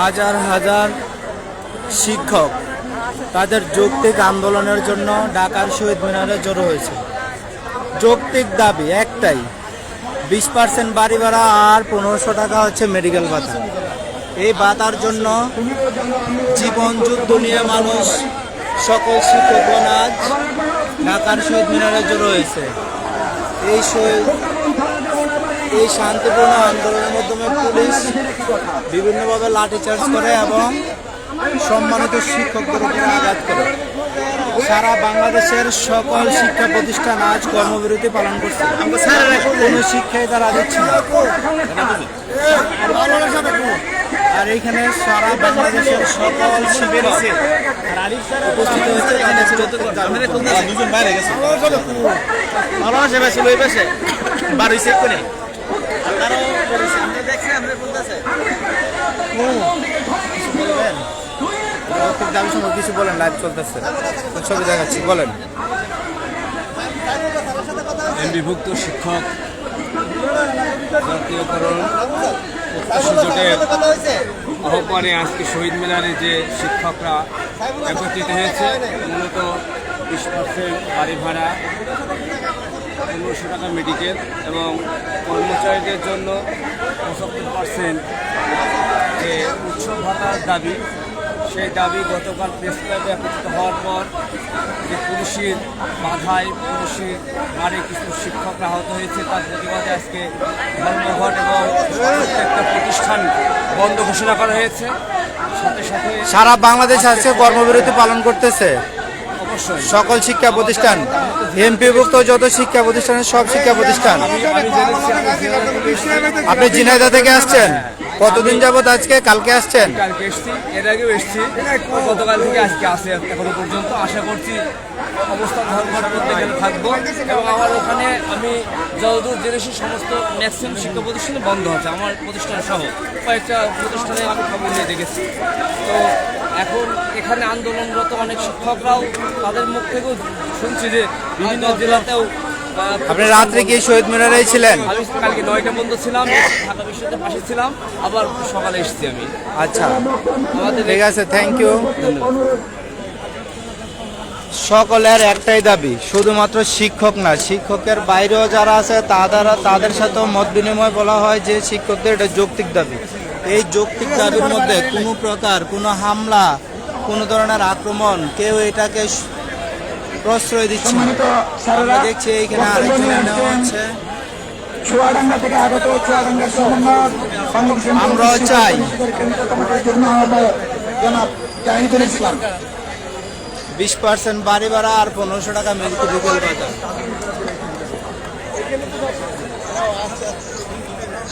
হাজার হাজার শিক্ষক তাদের যৌক্তিক আন্দোলনের জন্য ঢাকার শহীদ মিনারে জড়ো হয়েছে। যৌক্তিক দাবি একটাই, বিশ পার্সেন্ট বাড়ি ভাড়া আর পনেরোশো টাকা হচ্ছে মেডিকেল ভাতা। এই বাতার জন্য জীবন যুদ্ধ নিয়ে মানুষ সকল শিক্ষকগণ আজ ঢাকার শহীদ মিনারে হয়েছে এই শহীদ, এই শান্তিপূর্ণ আন্দোলনের মাধ্যমে পুলিশ বিভিন্নভাবে লাঠিচার্জ করে এবং সম্মানিত শিক্ষকদের উপরে আঘাত করে। সারা বাংলাদেশের সকল শিক্ষা প্রতিষ্ঠান আজ কর্মবিরতি পালন করছে। কোনো শিক্ষাই তারা দিচ্ছে আর এইখানে সারা বাংলাদেশের সকল শিক্ষক উপস্থিত হচ্ছে তাদের যৌতুক দাবি। যৌতুক দাবি সম্পর্কে কিছু বলেন লাইভ চলতেছে। ছবি দেখাচ্ছি, বলেন। বিভক্ত শিক্ষক, জাতীয়করণ জোটের আহ্বানে আজকে শহীদ মিনারে যে শিক্ষকরা একত্রিত হয়েছে, মূলত বিশ পার্সেন্ট বাড়ি ভাড়া, পনেরোশো টাকা মেডিকেল এবং কর্মচারীদের জন্য পঁচাত্তর পার্সেন্ট যে উৎসব ভাতার দাবি সেই দাবি গতকাল প্রেস ক্লাবে একত্রিত হওয়ার পর যে পুলিশের বাধায় পুলিশের মারে কিছু শিক্ষকরা আহত হয়েছে, তার প্রতিবাদে আজকে ধর্মঘট এবং প্রত্যেকটা প্রতিষ্ঠান বন্ধ ঘোষণা করা হয়েছে। সাথে সাথে সারা বাংলাদেশ আজকে কর্মবিরতি পালন করতেছে। সকল শিক্ষা প্রতিষ্ঠান এমপিভুক্ত যত শিক্ষা প্রতিষ্ঠানের সব শিক্ষা প্রতিষ্ঠান। আপনি ঝিনাইদা থেকে আসছেন? কতদিন যাবত আজকে? কালকে আসছেন? কালকে এসেছি এর আগেও এসেছি। গতকাল থেকে আজকে আসে এখনও পর্যন্ত। আশা করছি অবস্থান ধর্মঘট করতে গেলে থাকব। এবং আমার ওখানে আমি যতদূর জেনেছি সমস্ত ম্যাক্সিমাম শিক্ষা প্রতিষ্ঠানে বন্ধ আছে আমার প্রতিষ্ঠান সহ। কয়েকটা প্রতিষ্ঠানে আমি খবর নিয়ে দেখেছি। তো এখন এখানে আন্দোলনরত অনেক শিক্ষকরাও তাদের মুখ থেকেও শুনছি যে বিভিন্ন জেলাতেও আপনি রাত্রে গিয়ে শহীদ মিনারে ছিলেন? আমি কালকে নয়টা বন্ধ ছিলাম ঢাকা বিশ্ববিদ্যালয়ের পাশে ছিলাম আবার সকালে এসেছি আমি। আচ্ছা। আমাদের ঠিক আছে থ্যাংক ইউ সকলের একটাই দাবি শুধুমাত্র শিক্ষক না শিক্ষকের বাইরেও যারা আছে তাদের তাদের সাথেও মত বিনিময় বলা হয় যে শিক্ষকদের এটা যৌক্তিক দাবি। এই যৌক্তিক দাবির মধ্যে কোনো প্রকার কোনো হামলা কোনো ধরনের আক্রমণ কেউ এটাকে প্রশ্রয় দিচ্ছে। আমরা দেখছি এইখানে আরেকজনের নেওয়া হচ্ছে আমরাও চাই। বিশ পার্সেন্ট বাড়ি ভাড়া আর পনেরোশো টাকা মেডিকেল বাজার।